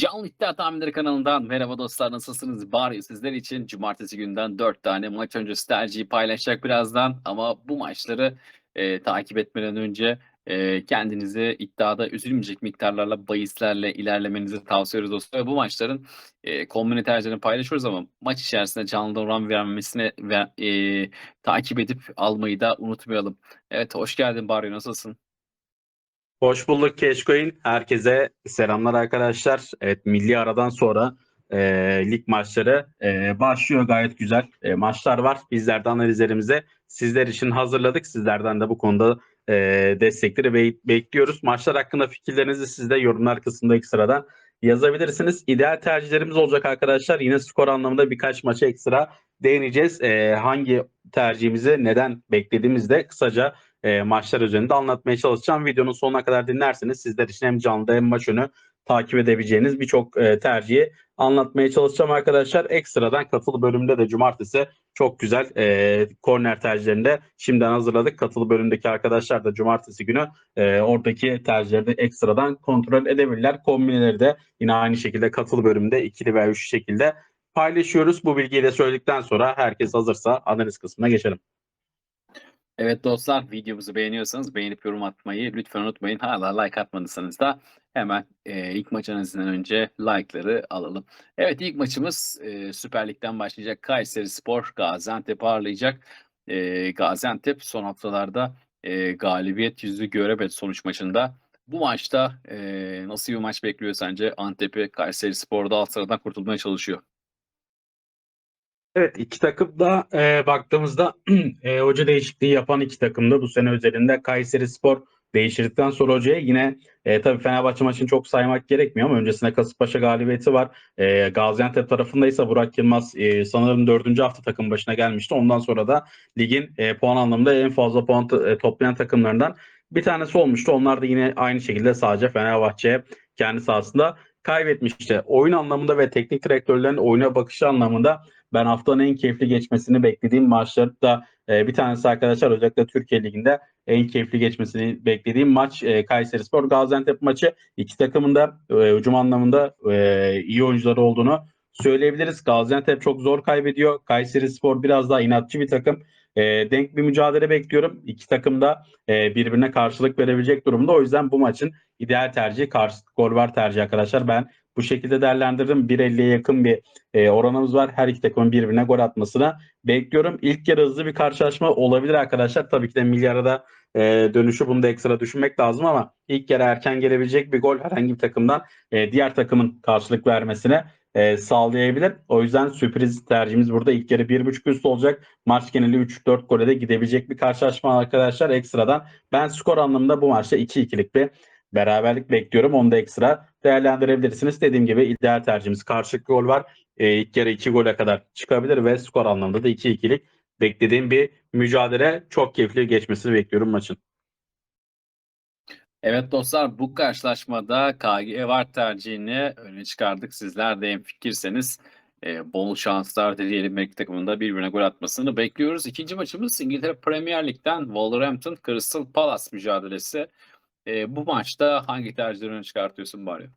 Canlı İddia Tahminleri kanalından merhaba dostlar nasılsınız? Bari sizler için cumartesi günden 4 tane maç öncesi tercihi paylaşacak birazdan ama bu maçları e, takip etmeden önce e, kendinizi iddiada üzülmeyecek miktarlarla bahislerle ilerlemenizi tavsiye ediyoruz dostlar. Bu maçların e, kombine tercihlerini paylaşıyoruz ama maç içerisinde canlı oran vermemesine ve e, takip edip almayı da unutmayalım. Evet hoş geldin Bari nasılsın? Hoş bulduk Keşkoy'un. Herkese selamlar arkadaşlar. Evet milli aradan sonra e, lig maçları e, başlıyor gayet güzel e, maçlar var. Bizler de analizlerimize sizler için hazırladık. Sizlerden de bu konuda e, destekleri be- bekliyoruz. Maçlar hakkında fikirlerinizi siz de yorumlar kısmında sıradan yazabilirsiniz. İdeal tercihlerimiz olacak arkadaşlar. Yine skor anlamında birkaç maça ekstra değineceğiz. E, hangi tercihimizi neden beklediğimizde kısaca e, maçlar üzerinde anlatmaya çalışacağım. Videonun sonuna kadar dinlerseniz sizler için hem canlı hem maç önü takip edebileceğiniz birçok e, tercihi anlatmaya çalışacağım arkadaşlar. Ekstradan katılı bölümde de cumartesi çok güzel e, korner tercihlerinde şimdiden hazırladık. Katılı bölümdeki arkadaşlar da cumartesi günü e, oradaki tercihleri de ekstradan kontrol edebilirler. Kombineleri de yine aynı şekilde katılı bölümde ikili veya üç şekilde paylaşıyoruz. Bu bilgiyi de söyledikten sonra herkes hazırsa analiz kısmına geçelim. Evet dostlar videomuzu beğeniyorsanız beğenip yorum atmayı lütfen unutmayın. Hala like atmadıysanız da hemen e, ilk maç analizinden önce like'ları alalım. Evet ilk maçımız e, Süper Lig'den başlayacak. Kayseri Spor Gaziantep ağırlayacak. E, Gaziantep son haftalarda e, galibiyet yüzü göremedi sonuç maçında. Bu maçta e, nasıl bir maç bekliyor sence? Antep'i Kayseri Spor'da alt sıradan kurtulmaya çalışıyor. Evet iki takım da e, baktığımızda e, hoca değişikliği yapan iki takım da bu sene üzerinde Kayseri Spor değiştirdikten sonra hocaya yine e, tabii Fenerbahçe maçını çok saymak gerekmiyor ama öncesinde Kasımpaşa galibiyeti var. E, Gaziantep tarafındaysa Burak Yılmaz e, sanırım dördüncü hafta takım başına gelmişti. Ondan sonra da ligin e, puan anlamında en fazla puan e, toplayan takımlarından bir tanesi olmuştu. Onlar da yine aynı şekilde sadece Fenerbahçe'ye kendi sahasında kaybetmişti. Oyun anlamında ve teknik direktörlerin oyuna bakışı anlamında ben haftanın en keyifli geçmesini beklediğim maçlarda e, bir tanesi arkadaşlar özellikle Türkiye Ligi'nde en keyifli geçmesini beklediğim maç e, Kayserispor Gaziantep maçı. İki takımın da e, hücum anlamında e, iyi oyuncuları olduğunu söyleyebiliriz. Gaziantep çok zor kaybediyor. Kayserispor biraz daha inatçı bir takım. E, denk bir mücadele bekliyorum. İki takım da e, birbirine karşılık verebilecek durumda. O yüzden bu maçın ideal tercihi karşılık gol var tercihi arkadaşlar. Ben bu şekilde değerlendirdim. 1.50'ye yakın bir e, oranımız var. Her iki takımın birbirine gol atmasına bekliyorum. İlk yarı hızlı bir karşılaşma olabilir arkadaşlar. Tabii ki de milyarda e, dönüşü bunu da ekstra düşünmek lazım ama ilk yarı erken gelebilecek bir gol herhangi bir takımdan e, diğer takımın karşılık vermesine e, sağlayabilir. O yüzden sürpriz tercihimiz burada ilk yarı 1.5 üst olacak. Maç geneli 3-4 gole de gidebilecek bir karşılaşma arkadaşlar ekstradan. Ben skor anlamında bu maçta 2-2'lik bir beraberlik bekliyorum. Onu da ekstra değerlendirebilirsiniz. Dediğim gibi ideal tercihimiz karşılık gol var. E, ilk yarı 2 gole kadar çıkabilir ve skor anlamında da 2-2'lik beklediğim bir mücadele. Çok keyifli geçmesini bekliyorum maçın. Evet dostlar bu karşılaşmada KG var tercihini öne çıkardık. Sizler de fikirseniz e, bol şanslar dileyelim iki takımın da birbirine gol atmasını bekliyoruz. İkinci maçımız İngiltere Premier Lig'den Wolverhampton Crystal Palace mücadelesi. E, bu maçta hangi tercihleri öne çıkartıyorsun bari?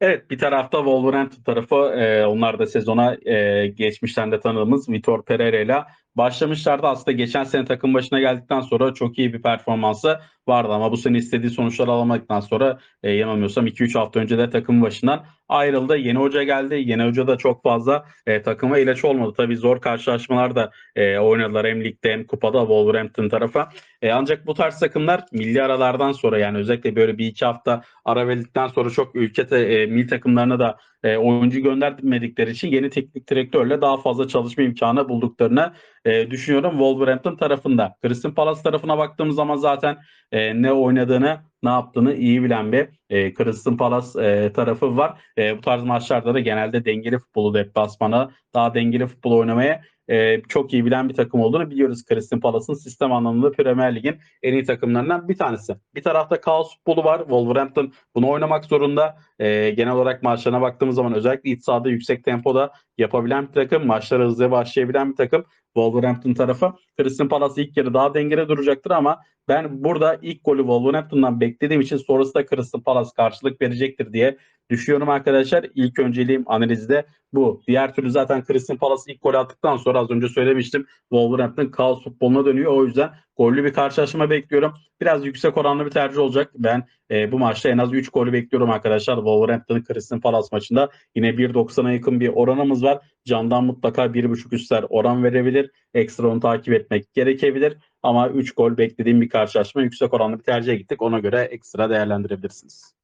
Evet bir tarafta Wolverhampton tarafı e, onlar da sezona e, geçmişten de tanıdığımız Vitor Pereira ile başlamışlardı. Aslında geçen sene takım başına geldikten sonra çok iyi bir performansı vardı ama bu sene istediği sonuçları alamadıktan sonra e, yanılmıyorsam 2-3 hafta önce de takım başından ayrıldı. Yeni hoca geldi. Yeni hoca da çok fazla e, takıma ilaç olmadı. Tabii zor karşılaşmalar da e, oynadılar hem ligde hem kupada Wolverhampton tarafa. E, ancak bu tarz takımlar milli aralardan sonra yani özellikle böyle bir iki hafta ara verdikten sonra çok ülke te, e, milli takımlarına da e, oyuncu göndermedikleri için yeni teknik direktörle daha fazla çalışma imkanı bulduklarını e, düşünüyorum Wolverhampton tarafında. Crystal Palace tarafına baktığımız zaman zaten e, ne oynadığını ne yaptığını iyi bilen bir e, Crystal Palace e, tarafı var. E, bu tarz maçlarda da genelde dengeli futbolu deplasmana daha dengeli futbol oynamaya e, çok iyi bilen bir takım olduğunu biliyoruz. Crystal Palace'ın sistem anlamında Premier Lig'in en iyi takımlarından bir tanesi. Bir tarafta kaos futbolu var. Wolverhampton bunu oynamak zorunda. E, genel olarak maçlarına baktığımız zaman özellikle iç sahada yüksek tempoda yapabilen bir takım. Maçlara hızlı başlayabilen bir takım. Wolverhampton tarafı. Crystal Palace ilk yarı daha dengede duracaktır ama Ben burada ilk golü Wolverhampton'dan beklediğim için sonrası da Crystal Palace karşılık verecektir diye düşünüyorum arkadaşlar. İlk önceliğim analizde bu. Diğer türlü zaten Crystal Palace ilk golü attıktan sonra az önce söylemiştim. Wolverhampton kaos futboluna dönüyor. O yüzden gollü bir karşılaşma bekliyorum. Biraz yüksek oranlı bir tercih olacak. Ben e, bu maçta en az 3 golü bekliyorum arkadaşlar. Wolverhampton Crystal Palace maçında yine 1.90'a yakın bir oranımız var. Candan mutlaka 1.5 üstler oran verebilir. Ekstra onu takip etmek gerekebilir. Ama 3 gol beklediğim bir karşılaşma yüksek oranlı bir tercihe gittik. Ona göre ekstra değerlendirebilirsiniz.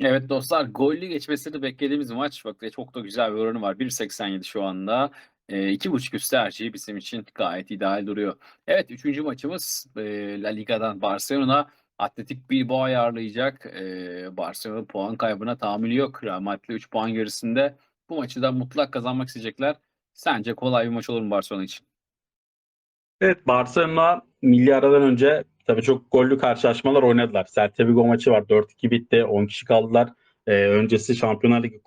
Evet dostlar gollü geçmesini beklediğimiz maç bak ve çok da güzel bir oranı var. 1.87 şu anda. E, iki buçuk üst tercihi bizim için gayet ideal duruyor. Evet üçüncü maçımız e, La Liga'dan Barcelona Atletik Bilbao ağırlayacak. E, Barcelona puan kaybına tahammülü yok. Real Madrid 3 puan gerisinde. Bu maçı da mutlak kazanmak isteyecekler. Sence kolay bir maç olur mu Barcelona için? Evet Barcelona milli aradan önce tabii çok gollü karşılaşmalar oynadılar. Celta Vigo maçı var. 4-2 bitti. 10 kişi kaldılar. Ee, öncesi Şampiyonlar Ligi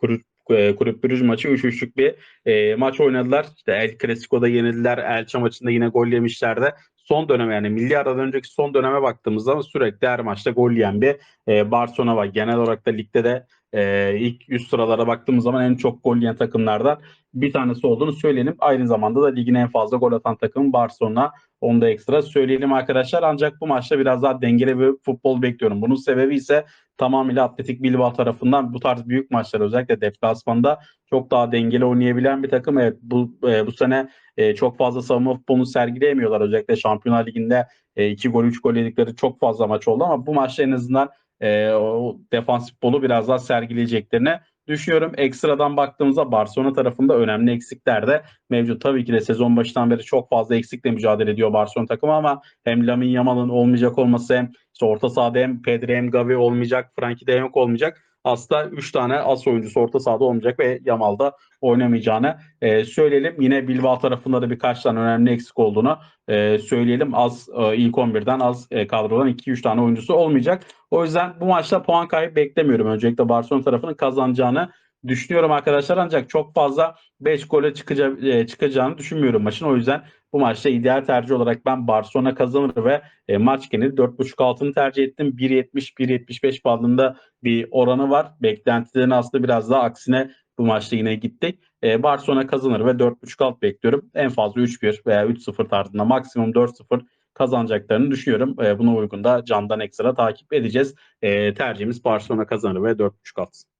e, kulüp Brugge maçı 3-3'lük bir e, maç oynadılar. İşte El Clasico'da yenildiler. Elche maçında yine gol yemişlerdi. Son döneme yani milli aradan önceki son döneme baktığımızda sürekli her maçta gol yiyen bir e, Barcelona var. Genel olarak da ligde de e, ilk 100 sıralara baktığımız zaman en çok gol yiyen takımlardan bir tanesi olduğunu söyleyelim. Aynı zamanda da ligin en fazla gol atan takım Barcelona. Onu da ekstra söyleyelim arkadaşlar. Ancak bu maçta biraz daha dengeli bir futbol bekliyorum. Bunun sebebi ise tamamıyla Atletik Bilbao tarafından bu tarz büyük maçlar özellikle deplasmanda çok daha dengeli oynayabilen bir takım. Evet bu e, bu sene e, çok fazla savunma futbolunu sergileyemiyorlar. Özellikle Şampiyonlar Ligi'nde 2 gol 3 gol yedikleri çok fazla maç oldu ama bu maçta en azından e, o defans futbolu biraz daha sergileyeceklerini düşünüyorum. Ekstradan baktığımızda Barcelona tarafında önemli eksikler de mevcut. Tabii ki de sezon başından beri çok fazla eksikle mücadele ediyor Barcelona takımı ama hem Lamine Yamal'ın olmayacak olması hem işte orta sahada hem Pedri hem Gavi olmayacak, Frankie de Jong olmayacak. Aslında 3 tane as oyuncusu orta sahada olmayacak ve Yamal'da oynamayacağını e, söyleyelim. Yine Bilbao tarafında da birkaç tane önemli eksik olduğunu e, söyleyelim. Az e, ilk 11'den az e, kadrodan 2-3 tane oyuncusu olmayacak. O yüzden bu maçta puan kaybı beklemiyorum. Öncelikle Barcelona tarafının kazanacağını düşünüyorum arkadaşlar. Ancak çok fazla 5 gole çıkaca, e, çıkacağını düşünmüyorum maçın. O yüzden bu maçta ideal tercih olarak ben Barcelona kazanır ve e, maç geneli 4.5 altını tercih ettim. 1.70-1.75 bandında bir oranı var. Beklentilerin aslında biraz daha aksine bu maçta yine gittik. E, Barcelona kazanır ve 4.5 alt bekliyorum. En fazla 3-1 veya 3-0 tarzında maksimum 4-0 kazanacaklarını düşünüyorum. E, buna uygun da candan ekstra takip edeceğiz. E, tercihimiz Barcelona kazanır ve 4.5 alt.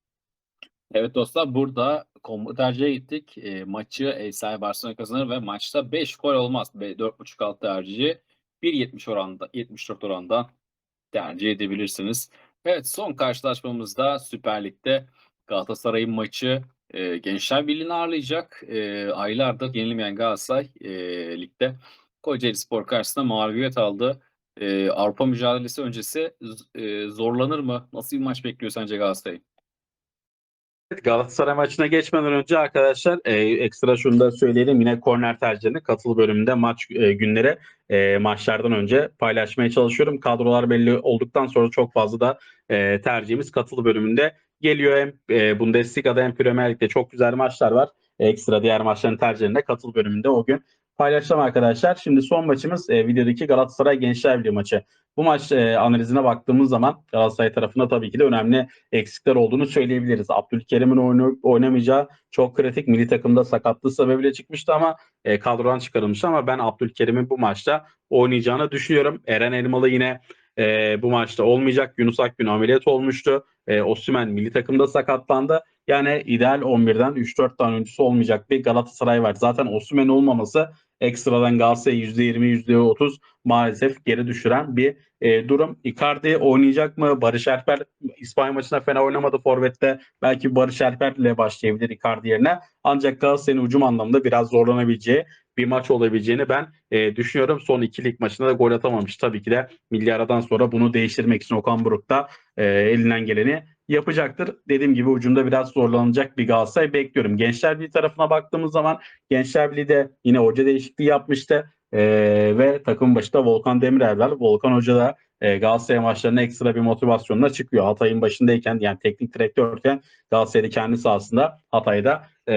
Evet dostlar burada combo tercihe gittik. E, maçı ev sahibi Barcelona kazanır ve maçta 5 gol olmaz. 4.5 alt tercihi 1.70 oranda 74 oranda tercih edebilirsiniz. Evet son karşılaşmamızda Süper Lig'de Galatasaray'ın maçı e, Gençler Birliği'ni ağırlayacak. E, aylardır yenilmeyen Galatasaray e, ligde Kocaeli Spor karşısında mağlubiyet aldı. E, Avrupa mücadelesi öncesi e, zorlanır mı? Nasıl bir maç bekliyor sence Galatasaray? Galatasaray maçına geçmeden önce arkadaşlar e, ekstra şunu da söyleyelim. Yine korner tercihlerini katıl bölümünde maç e, günleri e, maçlardan önce paylaşmaya çalışıyorum. Kadrolar belli olduktan sonra çok fazla da e, tercihimiz katıl bölümünde geliyor. Hem e, Bundesliga'da hem Premier Lig'de çok güzel maçlar var. Ekstra diğer maçların tercihlerinde katıl bölümünde o gün paylaşacağım arkadaşlar. Şimdi son maçımız e, videodaki Galatasaray Gençler Birliği maçı. Bu maç e, analizine baktığımız zaman Galatasaray tarafında tabii ki de önemli eksikler olduğunu söyleyebiliriz. Abdülkerim'in oyunu, oynamayacağı çok kritik milli takımda sakatlığı sebebiyle çıkmıştı ama e, kadrodan çıkarılmış ama ben Abdülkerim'in bu maçta oynayacağını düşünüyorum. Eren Elmalı yine e, bu maçta olmayacak. Yunus Akgün ameliyat olmuştu. E, Osimhen milli takımda sakatlandı. Yani ideal 11'den 3-4 tane oyuncusu olmayacak bir Galatasaray var. Zaten Osimhen olmaması ekstradan Galatasaray'ı %20, %30 maalesef geri düşüren bir e, durum. Icardi oynayacak mı? Barış Alper İspanya maçında fena oynamadı Forvet'te. Belki Barış Alper ile başlayabilir Icardi yerine. Ancak Galatasaray'ın hücum anlamında biraz zorlanabileceği bir maç olabileceğini ben e, düşünüyorum. Son iki lig maçında da gol atamamış. Tabii ki de milli aradan sonra bunu değiştirmek için Okan Buruk da e, elinden geleni yapacaktır. Dediğim gibi ucunda biraz zorlanacak bir Galatasaray bekliyorum. Gençler Birliği tarafına baktığımız zaman Gençler Birliği de yine hoca değişikliği yapmıştı. E, ve takım başında Volkan Demirel var. Volkan Hoca da e, Galatasaray maçlarına ekstra bir motivasyonla çıkıyor. Hatay'ın başındayken yani teknik direktörken Galatasaray'da kendi sahasında Hatay'da e,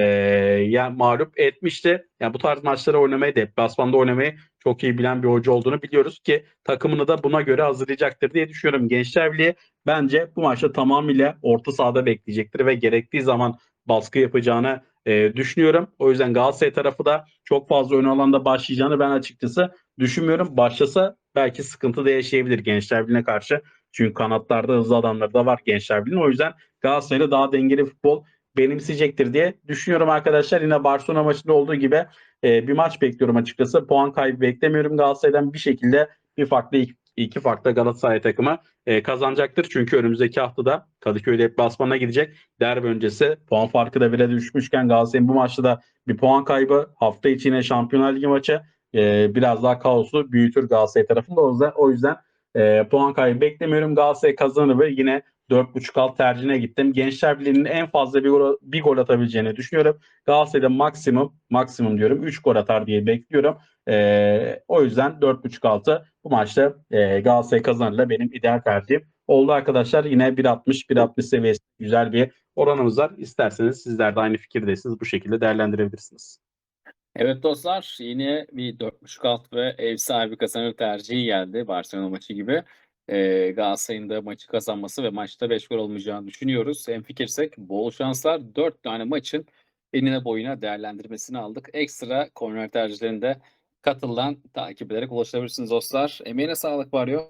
yani mağlup etmişti. Yani bu tarz maçları oynamayı, deplasmanda oynamayı çok iyi bilen bir hoca olduğunu biliyoruz ki takımını da buna göre hazırlayacaktır diye düşünüyorum. Gençler Birliği bence bu maçta tamamıyla orta sahada bekleyecektir ve gerektiği zaman baskı yapacağını e, düşünüyorum. O yüzden Galatasaray tarafı da çok fazla ön alanda başlayacağını ben açıkçası düşünmüyorum. Başlasa belki sıkıntı da yaşayabilir Gençler Birliği'ne karşı. Çünkü kanatlarda hızlı adamları da var Gençler Birliği'nin. O yüzden Galatasaray'da daha dengeli futbol benimseyecektir diye düşünüyorum arkadaşlar. Yine Barcelona maçında olduğu gibi e, bir maç bekliyorum açıkçası. Puan kaybı beklemiyorum. Galatasaray'dan bir şekilde bir farklı iki, farklı Galatasaray takımı e, kazanacaktır. Çünkü önümüzdeki haftada Kadıköy deplasmanına gidecek. Derbi öncesi puan farkı da bire düşmüşken Galatasaray'ın bu maçta da bir puan kaybı. Hafta içi yine Şampiyonlar Ligi maçı e, biraz daha kaoslu büyütür Galatasaray tarafında. O yüzden, o yüzden e, puan kaybı beklemiyorum. Galatasaray kazanır ve yine 4.5 alt tercihine gittim. Gençler Birliği'nin en fazla bir gol, bir gol atabileceğini düşünüyorum. Galatasaray'da maksimum maksimum diyorum 3 gol atar diye bekliyorum. Ee, o yüzden 4.5 altı bu maçta e, Galatasaray kazanırla benim ideal tercihim oldu arkadaşlar. Yine 1.60 1.60 seviyesi güzel bir oranımız var. İsterseniz sizler de aynı fikirdeysiniz. Bu şekilde değerlendirebilirsiniz. Evet dostlar yine bir 4.5 alt ve ev sahibi kazanır tercihi geldi Barcelona maçı gibi. Ee, Galatasaray'ın da maçı kazanması ve maçta 5 gol olmayacağını düşünüyoruz. Hemfikirsek bol şanslar 4 tane maçın enine boyuna değerlendirmesini aldık. Ekstra korner tercihlerinde katılan takip ederek ulaşabilirsiniz dostlar. Emeğine sağlık Varyo.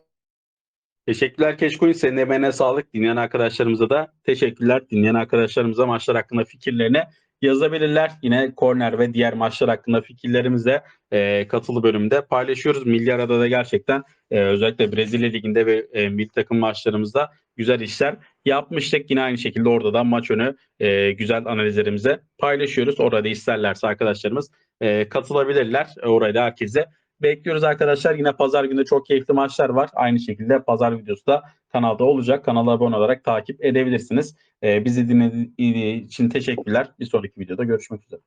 Teşekkürler Keşkoyun. Senin emeğine sağlık. Dinleyen arkadaşlarımıza da teşekkürler. Dinleyen arkadaşlarımıza maçlar hakkında fikirlerini yazabilirler. Yine korner ve diğer maçlar hakkında fikirlerimizi de e, katılı bölümde paylaşıyoruz. Milli arada da gerçekten e, özellikle Brezilya Ligi'nde ve e, milli takım maçlarımızda güzel işler yapmıştık. Yine aynı şekilde orada da maç önü e, güzel analizlerimize paylaşıyoruz. Orada isterlerse arkadaşlarımız e, katılabilirler. Orayı da herkese bekliyoruz arkadaşlar. Yine pazar günü çok keyifli maçlar var. Aynı şekilde pazar videosu da kanalda olacak. Kanala abone olarak takip edebilirsiniz. Ee, bizi dinlediğiniz için teşekkürler. Bir sonraki videoda görüşmek üzere.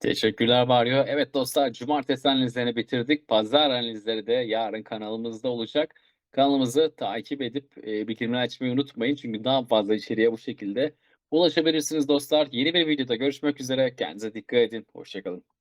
Teşekkürler Mario. Evet dostlar cumartesi analizlerini bitirdik. Pazar analizleri de yarın kanalımızda olacak. Kanalımızı takip edip e, bildirimleri açmayı unutmayın. Çünkü daha fazla içeriğe bu şekilde ulaşabilirsiniz dostlar. Yeni bir videoda görüşmek üzere. Kendinize dikkat edin. Hoşçakalın.